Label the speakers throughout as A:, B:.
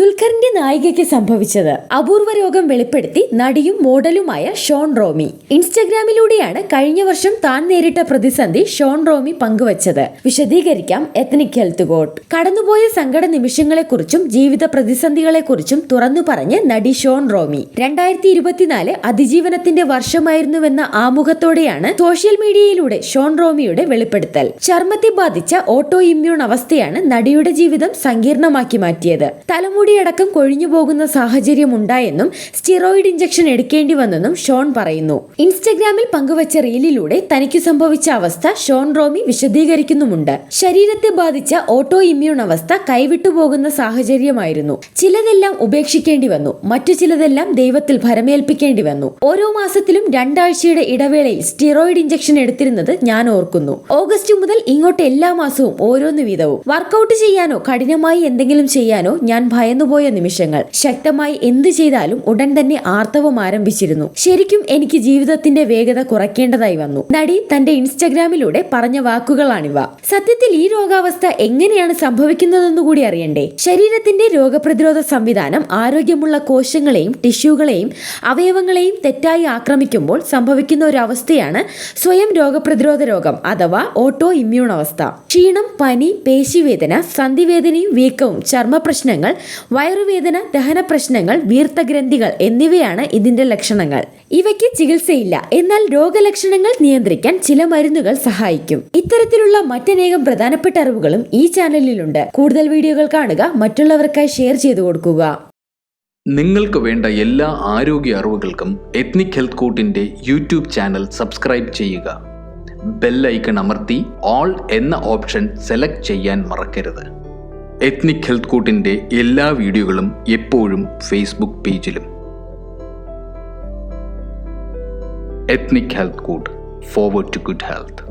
A: ദുൽഖറിന്റെ നായികയ്ക്ക് സംഭവിച്ചത് അപൂർവ രോഗം വെളിപ്പെടുത്തി നടിയും മോഡലുമായ ഷോൺ റോമി. ഇൻസ്റ്റഗ്രാമിലൂടെയാണ് കഴിഞ്ഞ വർഷം താൻ നേരിട്ട പ്രതിസന്ധി ഷോൺ റോമി പങ്കുവച്ചത്. വിശദീകരിക്കാം എത്നിക് ഹെൽത്ത് കോട്ട് കടന്നുപോയ സങ്കട നിമിഷങ്ങളെക്കുറിച്ചും ജീവിത പ്രതിസന്ധികളെക്കുറിച്ചും തുറന്നു പറഞ്ഞ് നടി ഷോൺ റോമി. രണ്ടായിരത്തി ഇരുപത്തിനാല് അതിജീവനത്തിന്റെ വർഷമായിരുന്നുവെന്ന ആമുഖത്തോടെയാണ് സോഷ്യൽ മീഡിയയിലൂടെ ഷോൺ റോമിയുടെ വെളിപ്പെടുത്തൽ. ചർമ്മത്തെ ബാധിച്ച ഓട്ടോ ഇമ്മ്യൂൺ അവസ്ഥയാണ് നടിയുടെ ജീവിതം സങ്കീർണമാക്കി മാറ്റിയത്. തലമുടിയടക്കം കൊഴിഞ്ഞു പോകുന്ന സാഹചര്യം ഉണ്ടായെന്നും സ്റ്റിറോയിഡ് ഇഞ്ചക്ഷൻ എടുക്കേണ്ടി വന്നെന്നും ഷോൺ പറയുന്നു. ഇൻസ്റ്റഗ്രാമിൽ പങ്കുവച്ച റീലിലൂടെ തനിക്ക് സംഭവിച്ച അവസ്ഥ ഷോൺ റോമി വിശദീകരിക്കുന്നുമുണ്ട്. ശരീരത്തെ ബാധിച്ച ഓട്ടോ ഇമ്മ്യൂൺ അവസ്ഥ കൈവിട്ടുപോകുന്ന സാഹചര്യമായിരുന്നു. ചിലതെല്ലാം ഉപേക്ഷിക്കേണ്ടി വന്നു. മറ്റു ചിലതെല്ലാം ദൈവത്തിൽ ഭരമേൽപ്പിക്കേണ്ടി വന്നു. ഓരോ മാസത്തിലും രണ്ടാഴ്ചയുടെ ഇടവേളയിൽ സ്റ്റിറോയിഡ് ഇഞ്ചക്ഷൻ എടുത്തിരുന്നത് ഞാൻ ഓർക്കുന്നു. ഓഗസ്റ്റ് മുതൽ ഇങ്ങോട്ട് എല്ലാ മാസവും ഓരോന്ന് വീതവും. വർക്കൗട്ട് ചെയ്യാനോ കഠിനമായി എന്തെങ്കിലും ചെയ്യാനോ ഞാൻ ഭയന്നുപോയ നിമിഷങ്ങൾ. ശക്തമായി എന്ത് ചെയ്താലും ഉടൻ തന്നെ ആർത്തവം ആരംഭിച്ചിരുന്നു. ശരിക്കും എനിക്ക് ജീവിതത്തിന്റെ വേഗത കുറയ്ക്കേണ്ടതായി വന്നു. നടി തന്റെ ഇൻസ്റ്റഗ്രാമിലൂടെ പറഞ്ഞ വാക്കുകളാണിവ. സത്യത്തിൽ ഈ രോഗാവസ്ഥ എങ്ങനെയാണ് സംഭവിക്കുന്നതെന്ന് കൂടി അറിയണ്ടേ? ശരീരത്തിന്റെ രോഗപ്രതിരോധ സംവിധാനം ആരോഗ്യമുള്ള കോശങ്ങളെയും ടിഷ്യൂകളെയും അവയവങ്ങളെയും തെറ്റായി ആക്രമിക്കുമ്പോൾ സംഭവിക്കുന്ന ഒരു അവസ്ഥയാണ് സ്വയം രോഗപ്രതിരോധ രോഗം അഥവാ ഓട്ടോ ഇമ്മ്യൂൺ അവസ്ഥ ക്ഷീണം പനി പേശിവേദന സന്ധിവേദനയും വീക്കവും ചർമ്മ പ്രശ്നങ്ങൾ വയറുവേദന ദഹന പ്രശ്നങ്ങൾ വീർത്ത ഗ്രന്ഥികൾ എന്നിവയാണ് ഇതിന്റെ ലക്ഷണങ്ങൾ. ഇവയ്ക്ക് ചികിത്സയില്ല. എന്നാൽ രോഗലക്ഷണങ്ങൾ നിയന്ത്രിക്കാൻ ചില മരുന്നുകൾ സഹായിക്കും. ഇത്തരത്തിലുള്ള മറ്റനേകം പ്രധാനപ്പെട്ട അറിവുകളും ഈ ചാനലിലുണ്ട്. കൂടുതൽ വീഡിയോകൾ കാണുക മറ്റുള്ളവർക്കായി ഷെയർ ചെയ്തു കൊടുക്കുക.
B: നിങ്ങൾക്ക് വേണ്ട എല്ലാ ആരോഗ്യ അറിവുകൾക്കും എത്നിക് ഹെൽത്ത് കോട്ടിന്റെ യൂട്യൂബ് ചാനൽ സബ്സ്ക്രൈബ് ചെയ്യുക. ബെൽ ഐക്കൺ അമർത്തി ഓൾ എന്ന ഓപ്ഷൻ സെലക്ട് ചെയ്യാൻ മറക്കരുത്. എത്നിക് ഹെൽത്ത് കോട്ടിന്റെ എല്ലാ വീഡിയോകളും എപ്പോഴും ഫേസ്ബുക്ക് പേജിലും ethnic health court forward to good health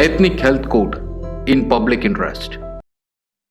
B: ethnic health code in public interest